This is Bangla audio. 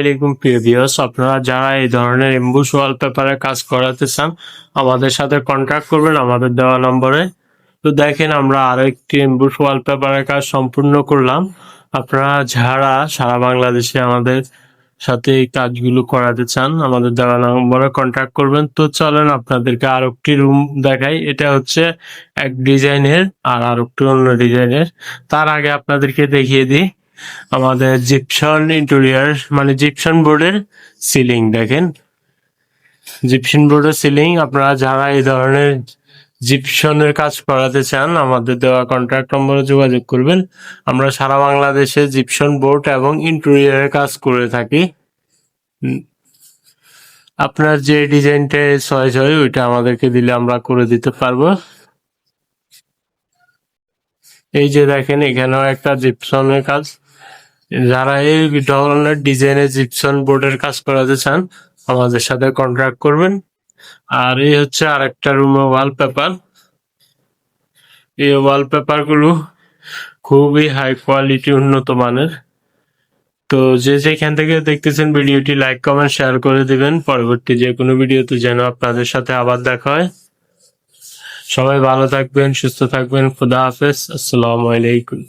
আলাইকুম, প্রিয় আপনারা যারা এই ধরনের এমবুস ওয়ালপেপারে কাজ করাতে চান, আমাদের সাথে কন্ট্যাক্ট করবেন আমাদের দেওয়া নম্বরে। তো দেখেন, আমরা আরও একটি এমবুস ওয়ালপেপারের কাজ সম্পূর্ণ করলাম। আপনারা যারা সারা বাংলাদেশে আমাদের সাথে এই কাজগুলো করাতে চান, আমাদের দেওয়া নম্বরে কন্ট্যাক্ট করবেন। তো চলেন, আপনাদেরকে আর একটি রুম দেখাই। এটা হচ্ছে এক ডিজাইনের আর আর একটি অন্য ডিজাইনের তার আগে আপনাদেরকে দেখিয়ে দিই। আমাদের জিপসন ইন্টেরিয়ার মানে জিপসন বোর্ডের সিলিং দেখেন। জিপসন বোর্ডের সিলিং আপনারা যারা এই ধরনের জিপসনের কাজ করাতে চান, আমাদের দেওয়া কন্ট্রাক্ট নম্বরে যোগাযোগ করবেন। আমরা সারা বাংলাদেশে জিপসন বোর্ড এবং ইন্টেরিয়ারের কাজ করে থাকি। আপনার যে ডিজাইনটা চয়েস হয়, ওইটা আমাদেরকে দিলে আমরা করে দিতে পারব। এই যে দেখেন, এখানেও একটা জিপসনের কাজ। যারা এই ধরনের ডিজাইনের জিপসন বোর্ডের কাজ করাতে চান, আমাদের সাথে কন্ট্রাক্ট করবেন। আর এই হচ্ছে আরেকটা রুমে ওয়ালপেপার এই ওয়ালপেপারগুলো খুবই হাই কোয়ালিটি উন্নত মানের। তো যে যেখান থেকে দেখতেছেন ভিডিওটি লাইক কমেন্ট শেয়ার করে দিবেন। পরবর্তী যে কোনো ভিডিওতে যেন আপনাদের সাথে আবার দেখা হয়। সবাই ভালো থাকবেন, সুস্থ থাকবেন। খুদা হাফেজ। আসসালামু আলাইকুম।